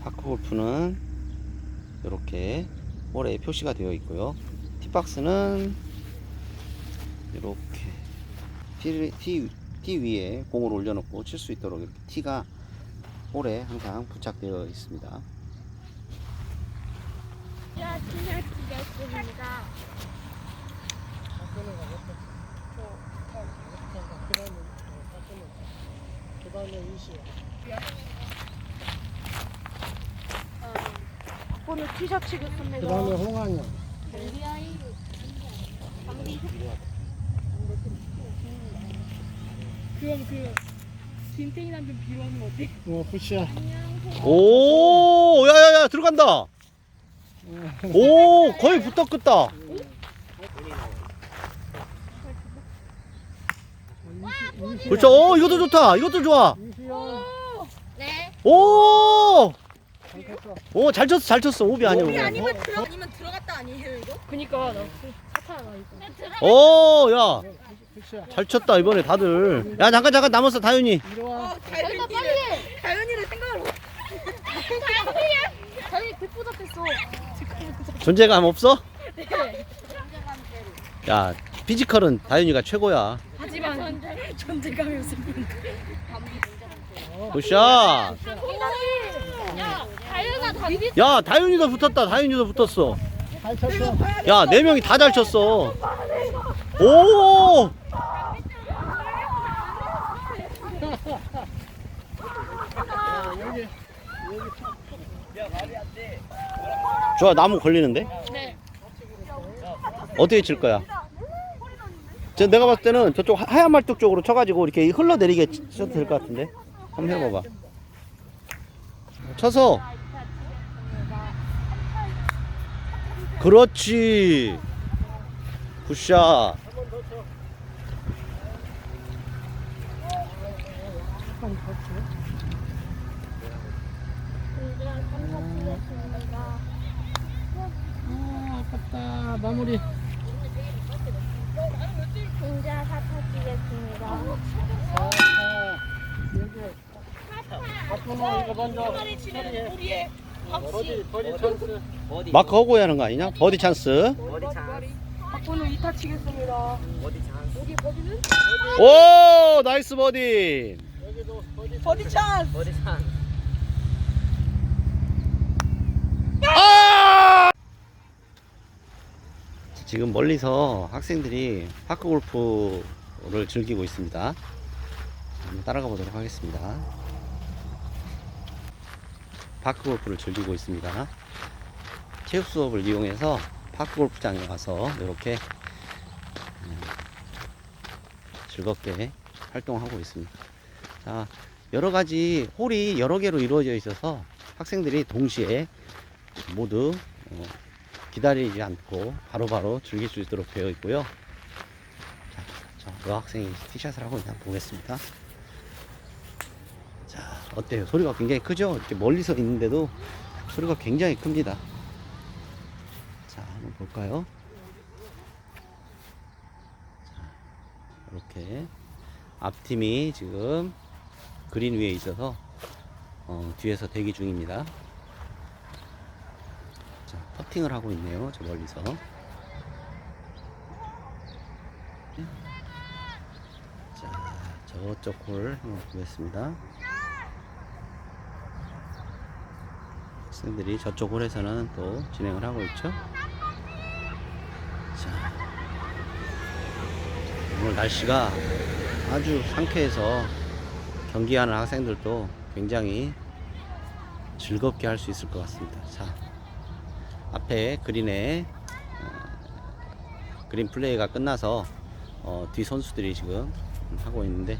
파크 골프는 이렇게 홀에 표시가 되어 있고요. 티박스는 이렇게 티, 티, 티 위에 공을 올려놓고 칠 수 있도록 이렇게 티가 홀에 항상 부착되어 있습니다. 야, 그냥 지겠습니다. 오늘 티셔츠 겠습니다. 그 다음에 홍황이요. 그럼 그 김태희 남편 비원은 어때? 어, 푸시야. 오, 야야야 들어간다. 오, 거의 붙어 끝다. 그렇죠. 오, 이것도 좋다. 이것도 좋아. 네. 오. 오, 잘 쳤어, 잘 쳤어. 오비 아니야. 오비. 아니면 들어 아니면 들어갔다 아니에요 이거? 그니까 나 사탄 나 이거. 오, 야. 잘 쳤다 이번에 다들. 야, 잠깐 잠깐 남았어, 다윤이. 이리 와. 다현이를 다현이를 생각을 못. 저희 백보 잡혔어. 존재감 없어? 야, 피지컬은 다윤이가 최고야. 하지만 존재감이 없으면 굿샷. 야, 다윤이도 붙었다. 다윤이도 붙었어. 야, 네 명이 다 잘 쳤어. 오! 좋아, 나무 걸리는데? 네. 어떻게 칠 거야? 저 내가 봤을 때는 저쪽 하- 하얀 말뚝 쪽으로 쳐가지고 이렇게 흘러내리게 치- 쳐도 될 것 같은데? 한번 해봐봐. 쳐서. 그렇지. 굿샷. 아. 마무리. 진짜 사타 치겠습니다. 아, 여기. 앞으로 이거 먼저 처리해. 버디, 버디 찬스. 마크 하고 해야 하는 거 아니냐? 버디 찬스. 박보는 이타 치겠습니다. 오! 나이스 버디. 여기도 버디 버디 찬스. 아! 지금 멀리서 학생들이 파크 골프를 즐기고 있습니다. 한번 따라가 보도록 하겠습니다. 파크 골프를 즐기고 있습니다. 체육 수업을 이용해서 파크 골프장에 와서 이렇게 음, 즐겁게 활동하고 있습니다. 자, 여러 가지 홀이 여러 개로 이루어져 있어서 학생들이 동시에 모두 어, 기다리지 않고 바로바로 즐길 수 있도록 되어 있고요. 자, 저 여학생이 티샷을 하고 있나 보겠습니다. 자, 어때요? 소리가 굉장히 크죠? 이렇게 멀리서 있는데도 소리가 굉장히 큽니다. 자, 한번 볼까요? 자, 이렇게 앞팀이 지금 그린 위에 있어서 어, 뒤에서 대기 중입니다. 자, 퍼팅을 하고 있네요. 저 멀리서. 자, 저쪽 홀 한번 보겠습니다. 학생들이 저쪽 홀에서는 또 진행을 하고 있죠. 자, 오늘 날씨가 아주 상쾌해서 경기하는 학생들도 굉장히 즐겁게 할 수 있을 것 같습니다. 자, 앞에 그린에 어, 그린 플레이가 끝나서 어, 뒤 선수들이 지금 하고 있는데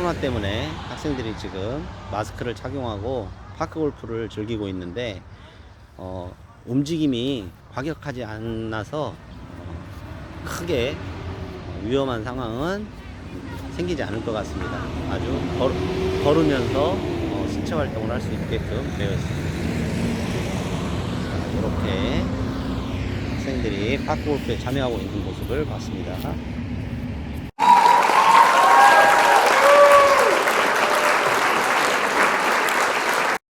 코로나 때문에 학생들이 지금 마스크를 착용하고 파크 골프를 즐기고 있는데 어, 움직임이 과격하지 않아서 어, 크게 위험한 상황은 생기지 않을 것 같습니다. 아주 걸, 걸으면서 어, 신체 활동을 할 수 있게끔 되어 있습니다. 자, 이렇게 학생들이 파크 골프에 참여하고 있는 모습을 봤습니다.